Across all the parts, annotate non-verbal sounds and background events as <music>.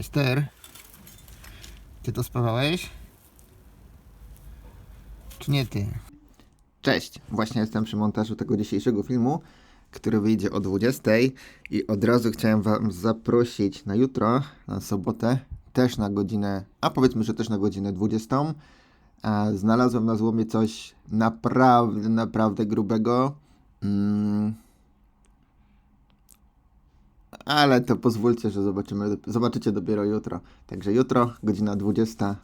Majster, ty to spawałeś? Czy nie ty? Cześć, właśnie jestem przy montażu tego dzisiejszego filmu, który wyjdzie o 20 i od razu chciałem Wam zaprosić na jutro, na sobotę, też na godzinę, a powiedzmy, że też na godzinę 20. A znalazłem na złomie coś naprawdę, naprawdę grubego. Mm. Ale to pozwólcie, że zobaczymy, zobaczycie dopiero jutro. Także jutro, godzina 20,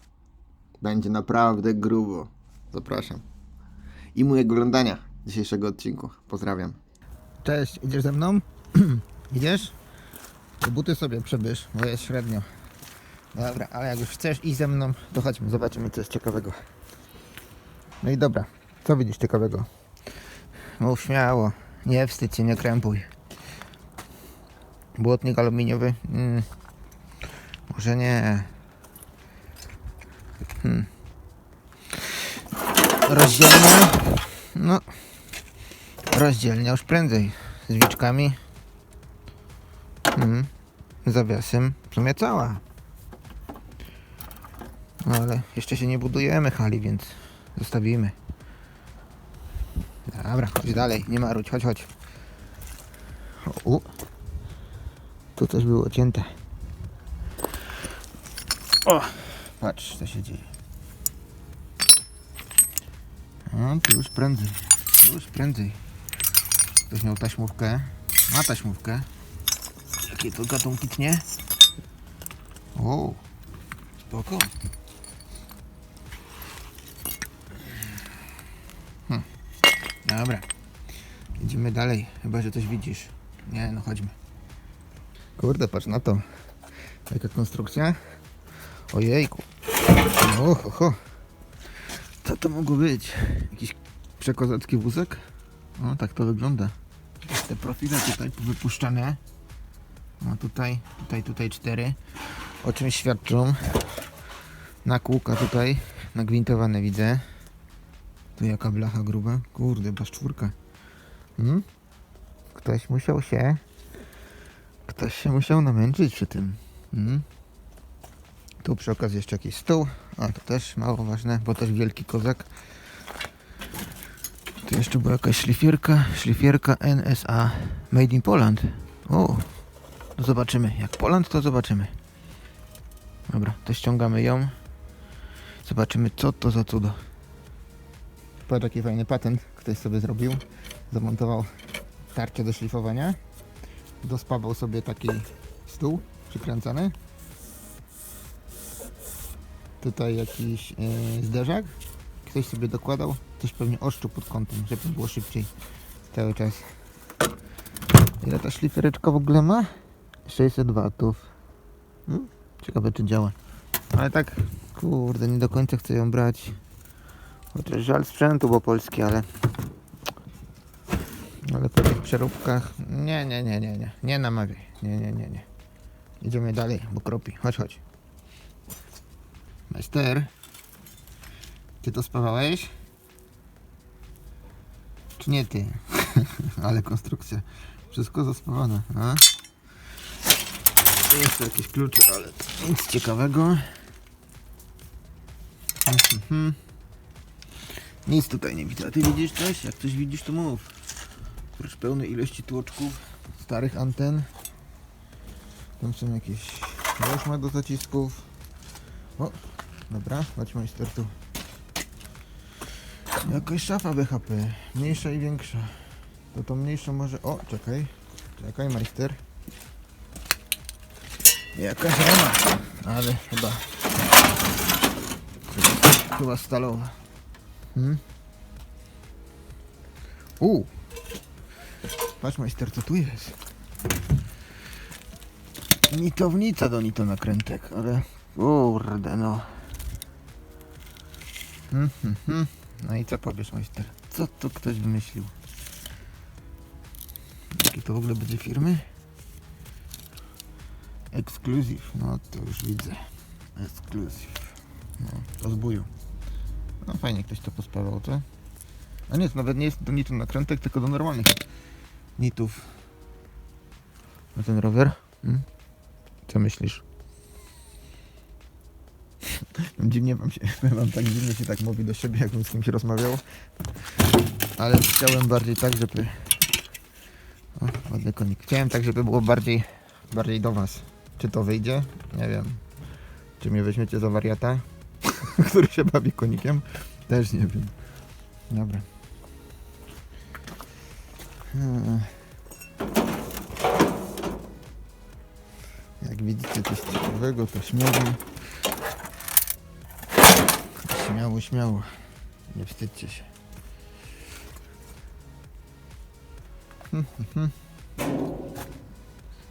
będzie naprawdę grubo. Zapraszam. I miłego oglądania dzisiejszego odcinku. Pozdrawiam. Cześć, idziesz ze mną? <clears throat> idziesz? To buty sobie przebierz, bo jest średnio. Dobra, ale jak już chcesz iść ze mną, to chodźmy, zobaczymy co jest ciekawego. No i dobra, co widzisz ciekawego? Mów śmiało, nie wstydź się, nie krępuj. Błotnik aluminiowy? Mm. Może nie. Hmm. Rozdzielnia? No. Rozdzielnia już prędzej. Z wiczkami. Hmm. Zawiasem w sumie cała. No ale jeszcze się nie budujemy hali, więc zostawimy. Dobra, chodź dalej, nie marudź, chodź, chodź. U. Tu coś było cięte. O! Patrz, co się dzieje. No, tu już prędzej. Tu już prędzej. Ktoś miał taśmówkę. Ma taśmówkę. Jakie to gatunki tnie? O! Spoko. Hm. Dobra. Idziemy dalej. Chyba, że coś widzisz. Nie, no chodźmy. Kurde, patrz na to. Jaka konstrukcja? Ojejku. Oho, ho. Co to mogło być? Jakiś przekozacki wózek? O, tak to wygląda. Te profile tutaj wypuszczane. No tutaj, tutaj, tutaj cztery. O czym świadczą? Na kółka tutaj nagwintowane widzę. Tu jaka blacha gruba. Kurde, chyba czwórka. Hmm? Ktoś musiał się Ktoś się musiał namęczyć przy tym. Mm. Tu przy okazji jeszcze jakiś stół. A to też mało ważne, bo też wielki kozak. Tu jeszcze była jakaś szlifierka. Szlifierka NSA Made in Poland. O, to zobaczymy. Jak Poland, to zobaczymy. Dobra, to ściągamy ją. Zobaczymy, co to za cudo. Patrz, jaki fajny patent ktoś sobie zrobił. Zamontował tarczę do szlifowania dospawał sobie taki stół przykręcany. Tutaj jakiś yy, zderzak. Ktoś sobie dokładał. Coś pewnie oszczu pod kątem, żeby było szybciej cały czas. Ile ta szlifereczka w ogóle ma? 600 watów. Hmm? Ciekawe czy działa. Ale tak, kurde, nie do końca chcę ją brać. Chociaż żal sprzętu, bo polski, ale ale po tych przeróbkach. Nie, nie, nie, nie, nie. Nie namawiaj. Nie, nie, nie, nie. Idziemy dalej, bo kropi. Chodź, chodź. Majster. Ty to spawałeś? Czy nie ty? <laughs> ale konstrukcja. Wszystko zaspawane. A? Tu jeszcze jakieś klucze, ale nic ciekawego. Mhm. Nic tutaj nie widzę. A ty widzisz coś? Jak coś widzisz, to mów. Oprócz pełnej ilości tłoczków, starych anten. Tam są jakieś łożma do zacisków. O, dobra, chodź majster tu. Jakaś szafa BHP, mniejsza i większa. To to mniejsza może... O, czekaj. Czekaj, majster. Jakaś rama, ale. Chyba, chyba stalowa. Hmm? U, Patrz majster, co tu jest? Nitownica do nitonakrętek, ale kurde no. Hmm, hmm, hmm. No i co powiesz majster? Co to ktoś wymyślił? Jakie to w ogóle będzie firmy? Exclusive, no to już widzę. Exclusive. No, rozbuju. No fajnie ktoś to pospawał, to. A nie, to nawet nie jest do nitu nakrętek, tylko do normalnych nitów na ten rower. Hmm? Co myślisz? <laughs> Dziwnie wam się, <laughs> wam tak dziwnie się tak mówi do siebie, jakbym z kimś rozmawiał. Ale chciałem bardziej tak, żeby... O, ładny konik. Chciałem tak, żeby było bardziej, bardziej do was. Czy to wyjdzie? Nie wiem. Czy mnie weźmiecie za wariata, <laughs> który się bawi konikiem? Też nie wiem. Dobra. Hmm. Jak widzicie coś ciekawego, to śmiało. Śmiało, śmiało. Nie wstydźcie się. Hmm, hmm.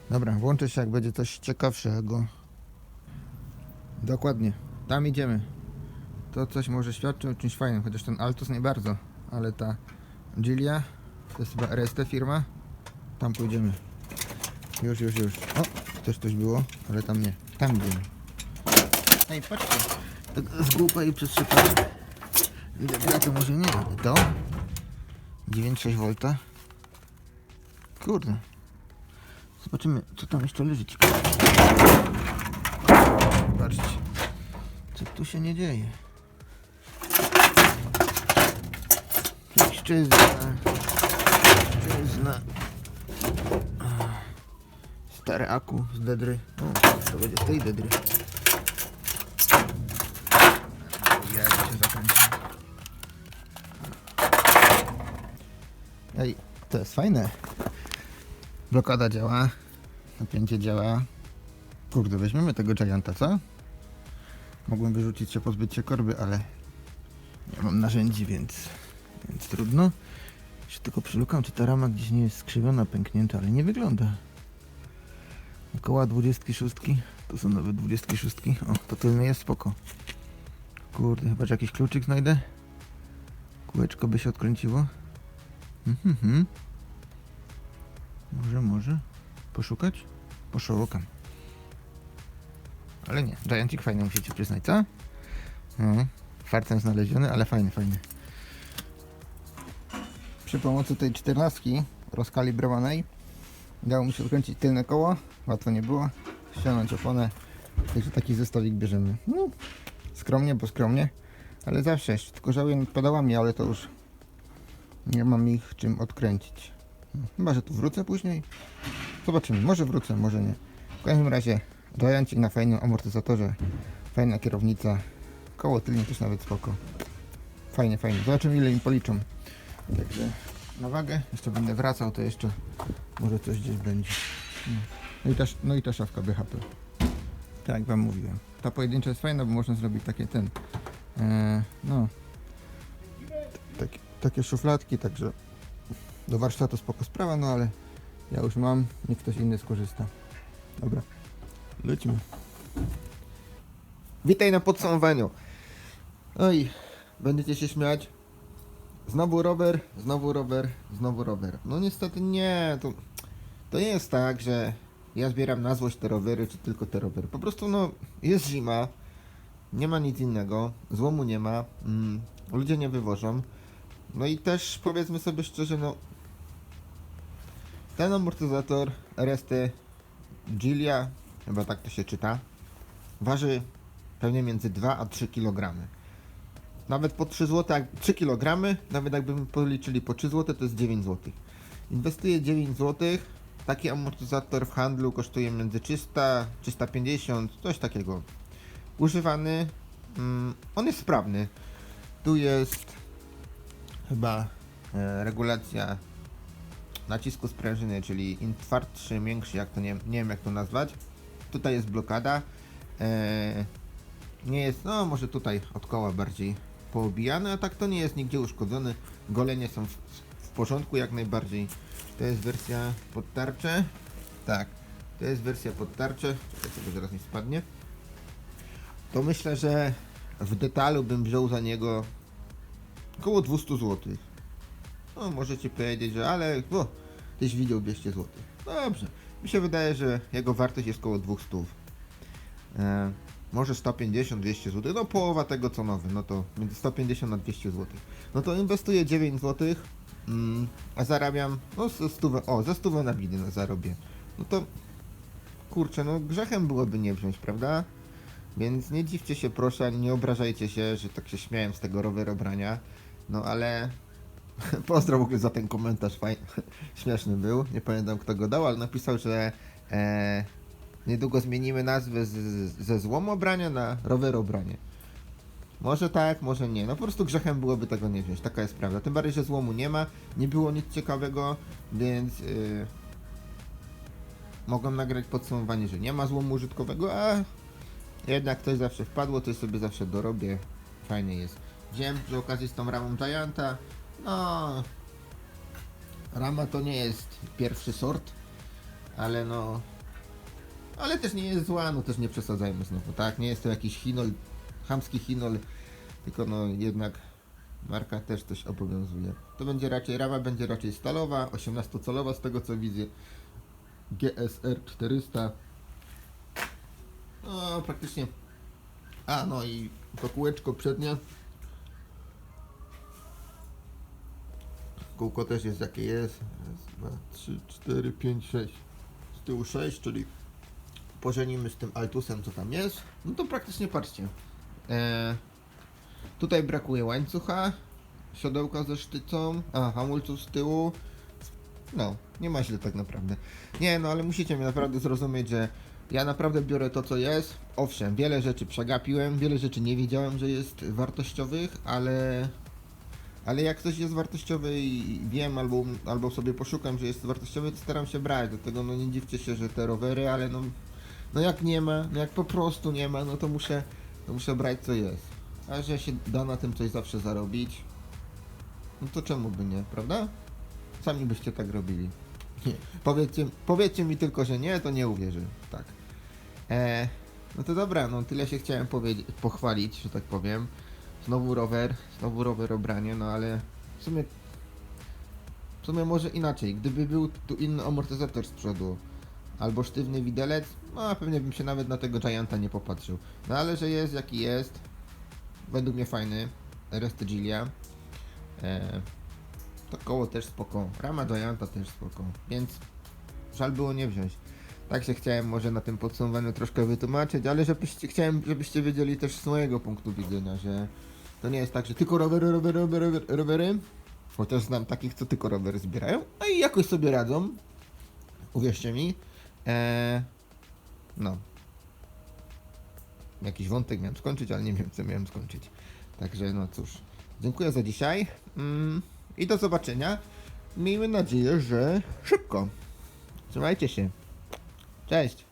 Dobra, włączę się jak będzie coś ciekawszego. Dokładnie. Tam idziemy. To coś może świadczy o czymś fajnym, chociaż ten Altus nie bardzo, ale ta Gilia, to jest chyba RST firma, tam pójdziemy. Już, już, już. O, też coś było, ale tam nie. Tam idziemy. Ej, patrzcie. Tak z głupa i przez przypadek. Widać, to może nie, to? 9,6 V. Kurde. Zobaczymy, co tam jeszcze leży. Patrzcie. Co tu się nie dzieje? Płaszczyzna. Płaszczyzna. Stare aku z dedry. O, to będzie z tej dedry. Ja się zakręcę. Ej, to jest fajne. Blokada działa. Napięcie działa. Kurde, weźmiemy tego Gianta, co? Mogłem wyrzucić się, pozbyć się korby, ale nie mam narzędzi, więc, więc trudno. Tylko przylukam, czy ta rama gdzieś nie jest skrzywiona, pęknięta, ale nie wygląda. Około 26. To są nowe 26. O, to tylny jest spoko. Kurde, chyba że jakiś kluczyk znajdę. Kółeczko by się odkręciło. Mhm, mhm. Może, może. Poszukać? Poszukam. Ale nie, Giantic fajny musicie przyznać, co? No, fartem znaleziony, ale fajny, fajny. Przy pomocy tej czternastki rozkalibrowanej udało mi się odkręcić tylne koło, łatwo nie było, ściągnąć oponę, także taki zestawik bierzemy. No, skromnie, bo skromnie, ale zawsze, tylko żałuję nad pedałami, ale to już nie mam ich czym odkręcić. No, Chyba, że tu wrócę później. Zobaczymy, może wrócę, może nie. W każdym razie Giancik na fajnym amortyzatorze, fajna kierownica, koło tylnie też nawet spoko. Fajnie, fajnie. Zobaczymy ile mi policzą. Także na wagę, jeszcze będę wracał, to jeszcze może coś gdzieś będzie. No, no, i, ta, no i ta szafka BHP. Tak jak wam mówiłem. Ta pojedyncza jest fajna, bo można zrobić takie ten, e, no, takie, takie szufladki, także do warsztatu spoko sprawa, no ale ja już mam, niech ktoś inny skorzysta. Dobra, lecimy. Witaj na podsumowaniu. Oj, będziecie się śmiać. Znowu rower, znowu rower, znowu rower. No niestety nie, to, to nie jest tak, że ja zbieram na złość te rowery, czy tylko te rowery. Po prostu no, jest zima, nie ma nic innego, złomu nie ma, mm, ludzie nie wywożą. No i też powiedzmy sobie szczerze, no ten amortyzator RST Gilia, chyba tak to się czyta, waży pewnie między 2 a 3 kg. Nawet po 3 zł, jak 3 kg, nawet jakbyśmy policzyli po 3 zł, to jest 9 zł. Inwestuję 9 zł. Taki amortyzator w handlu kosztuje między 300, 350, coś takiego. Używany, mm, on jest sprawny. Tu jest chyba e, regulacja nacisku sprężyny, czyli im twardszy, miększy, jak to nie, nie wiem jak to nazwać. Tutaj jest blokada. E, nie jest, no może tutaj od koła bardziej poobijane, a tak to nie jest nigdzie uszkodzony. Golenie są w, w porządku jak najbardziej. To jest wersja pod tarczę. Tak, to jest wersja pod tarczę. Bo zaraz mi spadnie. To myślę, że w detalu bym wziął za niego około 200 zł. No możecie powiedzieć, że ale o, tyś widział 200 zł. Dobrze. Mi się wydaje, że jego wartość jest około 200. E, może 150-200 zł, no połowa tego co nowy, no to między 150 a 200 zł. No to inwestuję 9 zł, mm, a zarabiam, no ze stówę, o, ze stówę na bidy no, zarobię. No to, kurczę, no grzechem byłoby nie wziąć, prawda? Więc nie dziwcie się proszę, nie obrażajcie się, że tak się śmiałem z tego rowerobrania. No ale <laughs> pozdro w ogóle za ten komentarz, fajny, <laughs> śmieszny był. Nie pamiętam kto go dał, ale napisał, że e, niedługo zmienimy nazwę z, z, ze złomobrania na rowerobranie. Może tak, może nie. No po prostu grzechem byłoby tego nie wziąć. Taka jest prawda. Tym bardziej, że złomu nie ma, nie było nic ciekawego, więc yy, mogłem nagrać podsumowanie, że nie ma złomu użytkowego, a jednak ktoś zawsze wpadło, to sobie zawsze dorobię. Fajnie jest. Wziąłem przy okazji z tą ramą Gianta. No, rama to nie jest pierwszy sort, ale no, ale też nie jest zła, no też nie przesadzajmy znowu, tak? Nie jest to jakiś chinol, chamski chinol, tylko no jednak marka też coś obowiązuje. To będzie raczej, rama będzie raczej stalowa, 18-calowa z tego co widzę. GSR 400. No praktycznie. A no i to kółeczko przednie. Kółko też jest jakie jest. Raz, dwa, trzy, cztery, pięć, sześć. Z tyłu sześć, czyli pożenimy z tym Altusem, co tam jest, no to praktycznie patrzcie. E, tutaj brakuje łańcucha, siodełka ze sztycą, a hamulców z tyłu. No, nie ma źle tak naprawdę. Nie, no ale musicie mnie naprawdę zrozumieć, że ja naprawdę biorę to, co jest. Owszem, wiele rzeczy przegapiłem, wiele rzeczy nie wiedziałem, że jest wartościowych, ale ale jak coś jest wartościowe i wiem, albo, albo sobie poszukam, że jest wartościowy, to staram się brać. Dlatego no nie dziwcie się, że te rowery, ale no, no jak nie ma, no jak po prostu nie ma, no to muszę, to muszę brać co jest. A że się da na tym coś zawsze zarobić, no to czemu by nie, prawda? Sami byście tak robili. Nie. Powiedzcie, powiedzcie mi tylko, że nie, to nie uwierzę. Tak. E, no to dobra, no tyle się chciałem pochwalić, że tak powiem. Znowu rower, znowu rower obranie, no ale w sumie w sumie może inaczej. Gdyby był tu inny amortyzator z przodu albo sztywny widelec, no pewnie bym się nawet na tego Gianta nie popatrzył. No ale że jest jaki jest, według mnie fajny, Rest Gilia. E, to koło też spoko, rama Gianta też spoko, więc żal było nie wziąć. Tak się chciałem może na tym podsumowaniu troszkę wytłumaczyć, ale żebyście, chciałem, żebyście wiedzieli też z mojego punktu widzenia, że to nie jest tak, że tylko rowery, rowery, rowery, rowery. Chociaż znam takich, co tylko rowery zbierają, no i jakoś sobie radzą. Uwierzcie mi. Eee, no. Jakiś wątek miałem skończyć, ale nie wiem, co miałem skończyć. Także no cóż. Dziękuję za dzisiaj. Mm, I do zobaczenia. Miejmy nadzieję, że szybko. Trzymajcie się. Cześć.